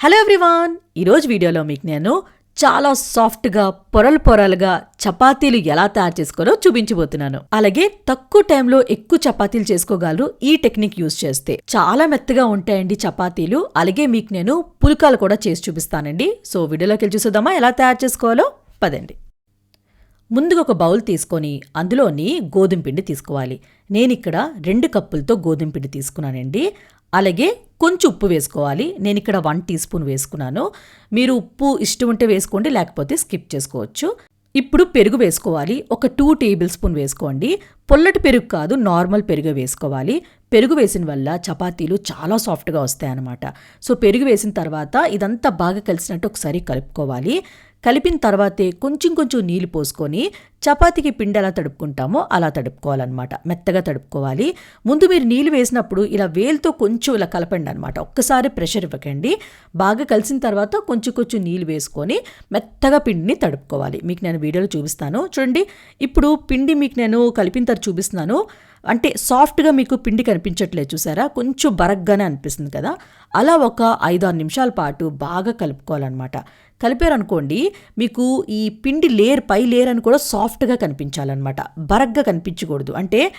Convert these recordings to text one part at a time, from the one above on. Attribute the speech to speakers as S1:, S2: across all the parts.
S1: Hello everyone ఈరోజు వీడియోలో మీకు నేను చాలా సాఫ్ట్గా పొరలు పొరలుగా చపాతీలు ఎలా తయారు చేసుకోవాలో చూపించబోతున్నాను. అలాగే తక్కువ టైంలో ఎక్కువ చపాతీలు చేసుకోగలరు ఈ టెక్నిక్ యూస్ చేస్తే. చాలా మెత్తగా ఉంటాయండి చపాతీలు. అలాగే మీకు నేను పుల్కాలు కూడా చేసి చూపిస్తానండి. సో వీడియోలోకి వెళ్ళి చూసేద్దామా? ఎలా తయారు చేసుకోవాలో? పదండి. ముందుగా ఒక బౌల్ తీసుకొని అందులోని గోధుమ పిండి తీసుకోవాలి. నేను ఇక్కడ రెండు కప్పులతో గోధుమ పిండి తీసుకున్నానండి. అలాగే కొంచెం ఉప్పు వేసుకోవాలి. నేను ఇక్కడ వన్ టీ స్పూన్ వేసుకున్నాను. మీరు ఉప్పు ఇష్టం ఉంటే వేసుకోండి లేకపోతే స్కిప్ చేసుకోవచ్చు. ఇప్పుడు పెరుగు వేసుకోవాలి. ఒక టూ టేబుల్ స్పూన్ వేసుకోండి. పొల్లటి పెరుగు కాదు నార్మల్ పెరుగు వేసుకోవాలి. పెరుగు వేసిన వల్ల చపాతీలు చాలా సాఫ్ట్గా వస్తాయన్నమాట. సో పెరుగు వేసిన తర్వాత ఇదంతా బాగా కలిసినట్టు ఒకసారి కలుపుకోవాలి. కలిపిన తర్వాతే కొంచెం కొంచెం నీళ్ళు పోసుకొని చపాతీకి పిండి ఎలా తడుపుకుంటామో అలా తడుపుకోవాలన్నమాట. మెత్తగా తడుపుకోవాలి. ముందు మీరు నీళ్ళు వేసినప్పుడు ఇలా వేలుతో కొంచెం ఇలా కలపండి అనమాట ఒక్కసారి ప్రెషర్ ఇవ్వకండి. బాగా కలిసిన తర్వాత కొంచెం కొంచెం నీళ్ళు వేసుకొని మెత్తగా పిండిని తడుపుకోవాలి. మీకు నేను వీడియోలో చూపిస్తాను. చూడండి ఇప్పుడు పిండి మీకు నేను కలిపిన తర్వాత చూపిస్తున్నాను. అంటే సాఫ్ట్గా మీకు పిండి కనిపించట్లేదు చూసారా? కొంచెం బరగ్గానే అనిపిస్తుంది కదా? అలా ఒక ఐదారు నిమిషాల పాటు బాగా కలుపుకోవాలన్నమాట. కలిపారనుకోండి మీకు ఈ పిండి లేయర్ పై లేయర్ అని కూడా సాఫ్ట్గా కనిపించాలన్నమాట. బరగ్గా కనిపించకూడదు. అంటే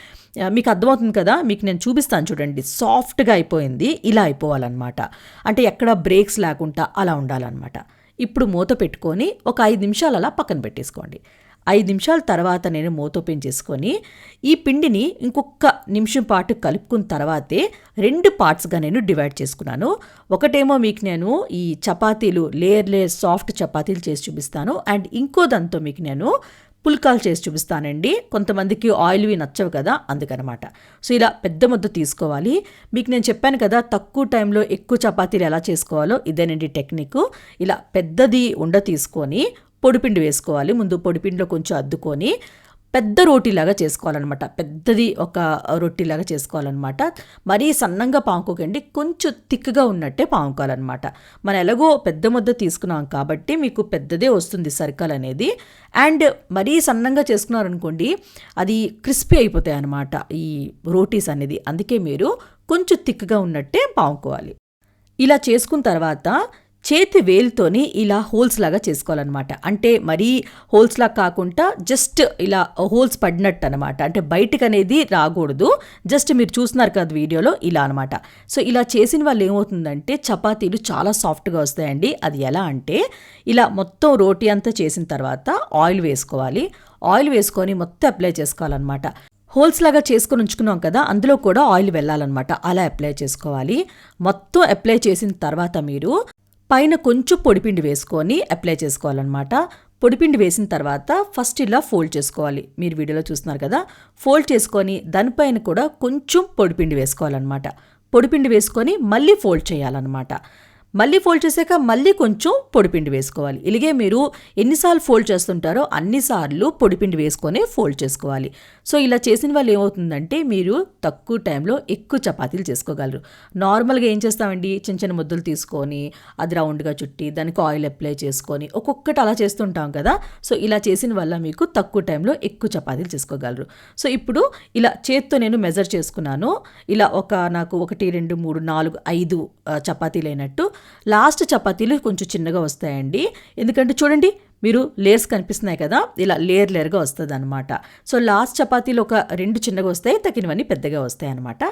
S1: మీకు అర్థమవుతుంది కదా? మీకు నేను చూపిస్తాను చూడండి. సాఫ్ట్గా అయిపోయింది ఇలా అయిపోవాలన్నమాట. అంటే ఎక్కడ బ్రేక్స్ లేకుండా అలా ఉండాలన్నమాట. ఇప్పుడు మూత పెట్టుకొని ఒక ఐదు నిమిషాలు అలా పక్కన పెట్టేసుకోండి. ఐదు నిమిషాల తర్వాత నేను మూత ఓపెన్ చేసుకొని ఈ పిండిని ఇంకొక నిమిషం పాటు కలుపుకున్న తర్వాతే రెండు పార్ట్స్గా నేను డివైడ్ చేసుకున్నాను. ఒకటేమో మీకు నేను ఈ చపాతీలు లేయర్ లేయర్ సాఫ్ట్ చపాతీలు చేసి చూపిస్తాను. అండ్ ఇంకో దాంతో మీకు నేను పుల్కాలు చేసి చూపిస్తానండి. కొంతమందికి ఆయిల్వి నచ్చవు కదా అందుకనమాట. సో ఇలా పెద్ద ముద్ద తీసుకోవాలి. మీకు నేను చెప్పాను కదా తక్కువ టైంలో ఎక్కువ చపాతీలు ఎలా చేసుకోవాలో ఇదేనండి టెక్నిక్. ఇలా పెద్దది ఉండ తీసుకొని పొడిపిండి వేసుకోవాలి. ముందు పొడిపిండిలో కొంచెం అద్దుకొని పెద్ద రోటీలాగా చేసుకోవాలన్నమాట. పెద్దది ఒక రొట్టిలాగా చేసుకోవాలన్నమాట. మరీ సన్నంగా పాముకోకండి. కొంచెం థిక్గా ఉన్నట్టే పాముకోవాలన్నమాట. మనం ఎలాగో పెద్ద ముద్ద తీసుకున్నాం కాబట్టి మీకు పెద్దదే వస్తుంది సర్కల్ అనేది. అండ్ మరీ సన్నంగా చేసుకున్నారనుకోండి అది క్రిస్పీ అయిపోతాయి అన్నమాట ఈ రోటీస్ అనేది. అందుకే మీరు కొంచెం థిక్గా ఉన్నట్టే పాముకోవాలి. ఇలా చేసుకున్న తర్వాత చేతి వేలుతోని ఇలా హోల్స్ లాగా చేసుకోవాలన్నమాట. అంటే మరీ హోల్స్ లాగా కాకుండా జస్ట్ ఇలా హోల్స్ పడినట్టు అనమాట అంటే బయటకు అనేది రాకూడదు. జస్ట్ మీరు చూస్తున్నారు కదా వీడియోలో ఇలా అనమాట సో ఇలా చేసిన వాళ్ళు ఏమవుతుందంటే చపాతీలు చాలా సాఫ్ట్గా వస్తాయండి. అది ఎలా అంటే ఇలా మొత్తం రోటీ అంతా చేసిన తర్వాత ఆయిల్ వేసుకోవాలి. ఆయిల్ వేసుకొని మొత్తం అప్లై చేసుకోవాలన్నమాట. హోల్స్ లాగా చేసుకొని ఉంచుకున్నాం కదా అందులో కూడా ఆయిల్ వెళ్ళాలన్నమాట. అలా అప్లై చేసుకోవాలి. మొత్తం అప్లై చేసిన తర్వాత మీరు పైన కొంచెం పొడిపిండి వేసుకొని అప్లై చేసుకోవాలన్నమాట. పొడిపిండి వేసిన తర్వాత ఫస్ట్ ఇలా ఫోల్డ్ చేసుకోవాలి. మీరు వీడియోలో చూస్తున్నారు కదా. ఫోల్డ్ చేసుకొని దానిపైన కూడా కొంచెం పొడిపిండి వేసుకోవాలన్నమాట. పొడిపిండి వేసుకొని మళ్ళీ ఫోల్డ్ చేయాలన్నమాట. మళ్ళీ ఫోల్డ్ చేశాక మళ్ళీ కొంచెం పొడిపిండి వేసుకోవాలి. ఇలాగే మీరు ఎన్నిసార్లు ఫోల్డ్ చేస్తుంటారో అన్నిసార్లు పొడిపిండి వేసుకొని ఫోల్డ్ చేసుకోవాలి. సో ఇలా చేసిన వాళ్ళు ఏమవుతుందంటే మీరు తక్కువ టైంలో ఎక్కువ చపాతీలు చేసుకోగలరు. నార్మల్గా ఏం చేస్తామండి? చిన్న చిన్న ముద్దలు తీసుకొని అది రౌండ్గా చుట్టి దానికి ఆయిల్ అప్లై చేసుకొని ఒక్కొక్కటి అలా చేస్తుంటాం కదా! సో ఇలా చేసిన వల్ల మీకు తక్కువ టైంలో ఎక్కువ చపాతీలు చేసుకోగలరు. సో ఇప్పుడు ఇలా చేత్తో నేను మెజర్ చేసుకున్నాను. ఇలా ఒక నాకు ఒకటి రెండు మూడు నాలుగు ఐదు చపాతీలు అయినట్టు లాస్ట్ చపాతీలు కొంచెం చిన్నగా వస్తాయండి. ఎందుకంటే చూడండి మీరు లేయర్స్ కనిపిస్తున్నాయి కదా ఇలా లేయర్ లేయర్గా వస్తుంది అనమాట సో లాస్ట్ చపాతీలు ఒక రెండు చిన్నగా వస్తాయి తగినవన్నీ పెద్దగా వస్తాయి అనమాట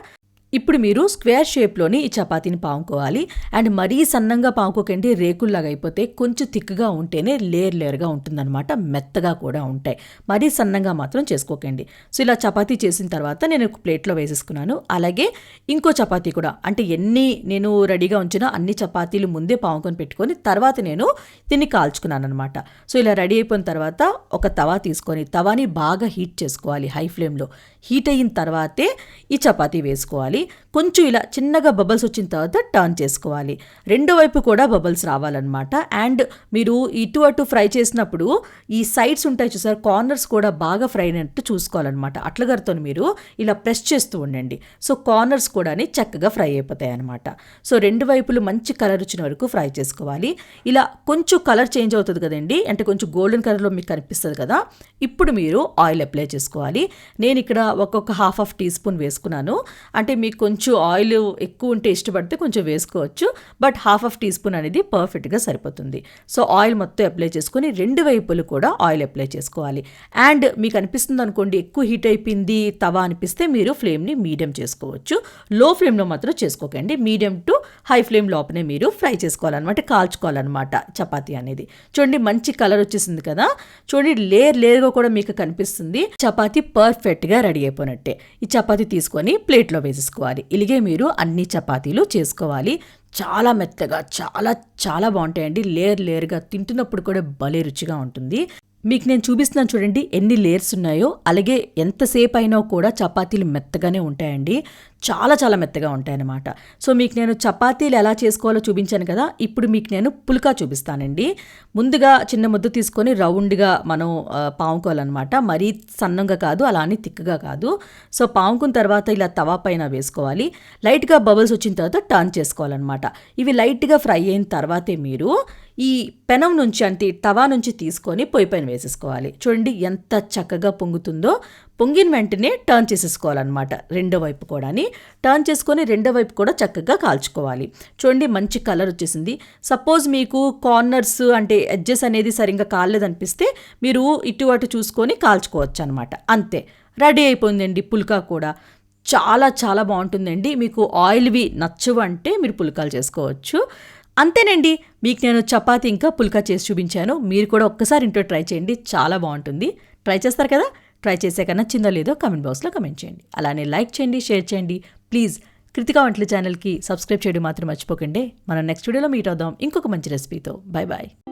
S1: ఇప్పుడు మీరు స్క్వేర్ షేప్లోని ఈ చపాతీని పాముకోవాలి అండ్ మరీ సన్నంగా పాముకోకండి రేకుల్లాగా అయిపోతే కొంచెం థిక్గా ఉంటేనే లేయర్ లేయర్గా ఉంటుందన్నమాట. మెత్తగా కూడా ఉంటాయి. మరీ సన్నంగా మాత్రం చేసుకోకండి. సో ఇలా చపాతీ చేసిన తర్వాత నేను ఒక ప్లేట్లో వేసేసుకున్నాను. అలాగే ఇంకో చపాతీ కూడా. అంటే ఎన్ని నేను రెడీగా ఉంచినా అన్ని చపాతీలు ముందే పాముకొని పెట్టుకొని తర్వాత నేను దీన్ని కాల్చుకున్నాను అనమాట సో ఇలా రెడీ అయిపోయిన తర్వాత ఒక తవా తీసుకొని తవాని బాగా హీట్ చేసుకోవాలి హై ఫ్లేమ్లో. హీట్ అయిన తర్వాతే ఈ చపాతీ వేసుకోవాలి. కొంచెం ఇలా చిన్నగా బబుల్స్ వచ్చిన తర్వాత టర్న్ చేసుకోవాలి. రెండో వైపు కూడా బబుల్స్ రావాలన్నమాట. అండ్ మీరు ఇటు అటు ఫ్రై చేసినప్పుడు ఈ సైడ్స్ ఉంటాయి చూసారు కార్నర్స్ కూడా బాగా ఫ్రై అయినట్టు చూసుకోవాలన్నమాట. అట్లగారితో మీరు ఇలా ప్రెస్ చేస్తూ ఉండండి. సో కార్నర్స్ కూడా చక్కగా ఫ్రై అయిపోతాయి అనమాట సో రెండు వైపులు మంచి కలర్ వచ్చిన వరకు ఫ్రై చేసుకోవాలి. ఇలా కొంచెం కలర్ చేంజ్ అవుతుంది కదండి అంటే కొంచెం గోల్డెన్ కలర్లో మీకు కనిపిస్తుంది కదా ఇప్పుడు మీరు ఆయిల్ అప్లై చేసుకోవాలి. నేను ఇక్కడ ఒక్కొక్క హాఫ్ ఆఫ్ టీ స్పూన్ వేసుకున్నాను. అంటే మీకు కొంచెం ఆయిల్ ఎక్కువ ఉంటే ఇష్టపడితే కొంచెం వేసుకోవచ్చు. But half of teaspoon అనేది పర్ఫెక్ట్గా సరిపోతుంది. సో ఆయిల్ మొత్తం అప్లై చేసుకొని రెండు వైపులు కూడా ఆయిల్ అప్లై చేసుకోవాలి. అండ్ మీకు అనిపిస్తుంది అనుకోండి ఎక్కువ హీట్ అయిపోయింది తవా అనిపిస్తే మీరు ఫ్లేమ్ని మీడియం చేసుకోవచ్చు. లో ఫ్లేమ్లో మాత్రం చేసుకోకండి. మీడియం టు హై ఫ్లేమ్ లోపలే మీరు ఫ్రై చేసుకోవాలన్నమాట కాల్చుకోవాలన్నమాట చపాతీ అనేది. చూడండి మంచి కలర్ వచ్చేసింది కదా. చూడండి లేయర్ లేయర్గా కూడా మీకు కనిపిస్తుంది. చపాతీ పర్ఫెక్ట్గా రెడీ అయిపోయినట్టే. ఈ చపాతీ తీసుకొని ప్లేట్లో వేసేసుకోవాలి ఇలాగే మీరు అన్ని చపాతీలు చేసుకోవాలి. చాలా మెత్తగా చాలా చాలా బాగుంటాయండి. లేయర్ లేయర్గా తింటున్నప్పుడు కూడా భలే రుచిగా ఉంటుంది. మీకు నేను చూపిస్తున్నాను చూడండి ఎన్ని లేయర్స్ ఉన్నాయో. అలాగే ఎంతసేపు అయినా కూడా చపాతీలు మెత్తగానే ఉంటాయండి. చాలా చాలా మెత్తగా ఉంటాయన్నమాట. సో మీకు నేను చపాతీలు ఎలా చేసుకోవాలో చూపించాను కదా ఇప్పుడు మీకు నేను పుల్కా చూపిస్తానండి. ముందుగా చిన్న ముద్ద తీసుకొని రౌండ్గా మనం పాముకోవాలన్నమాట మరీ సన్నంగా కాదు అలా అని తిక్కగా కాదు. సో పాముకున్న తర్వాత ఇలా తవా పైన వేసుకోవాలి. లైట్గా బబుల్స్ వచ్చిన తర్వాత టర్న్ చేసుకోవాలన్నమాట. ఇవి లైట్గా ఫ్రై అయిన తర్వాతే మీరు ఈ పెనం నుంచి అంటే తవా నుంచి తీసుకొని పొయ్యి పైన వేసేసుకోవాలి. చూడండి ఎంత చక్కగా పొంగుతుందో. పొంగిన వెంటనే టర్న్ చేసేసుకోవాలన్నమాట. రెండో వైపు కూడాని. టర్న్ చేసుకొని రెండో వైపు కూడా చక్కగా కాల్చుకోవాలి. చూడండి మంచి కలర్ వచ్చేసింది. సపోజ్ మీకు కార్నర్స్ అంటే ఎడ్జెస్ అనేది సరిగ్గా కాలేదనిపిస్తే మీరు ఇటు అటు చూసుకొని కాల్చుకోవచ్చు అనమాట అంతే. రెడీ అయిపోయిందండి పుల్కా కూడా. చాలా చాలా బాగుంటుందండి. మీకు ఆయిల్వి నచ్చవు అంటే మీరు పుల్కాలు చేసుకోవచ్చు. అంతేనండి. మీకు నేను చపాతీ ఇంకా పుల్కా చేసి చూపించాను. మీరు కూడా ఒక్కసారి ఇంట్లో ట్రై చేయండి. చాలా బాగుంటుంది. ట్రై చేస్తారు కదా? ట్రై చేసాక నచ్చిందో లేదో కమెంట్ బాక్స్లో కమెంట్ చేయండి. అలానే లైక్ చేయండి షేర్ చేయండి. ప్లీజ్ కృతికా వంటల ఛానల్కి సబ్స్క్రైబ్ చేయడం మాత్రం మర్చిపోకండి. మనం నెక్స్ట్ వీడియోలో మీట్ అవుదాం. ఇంకొక మంచి రెసిపీతో. Bye bye.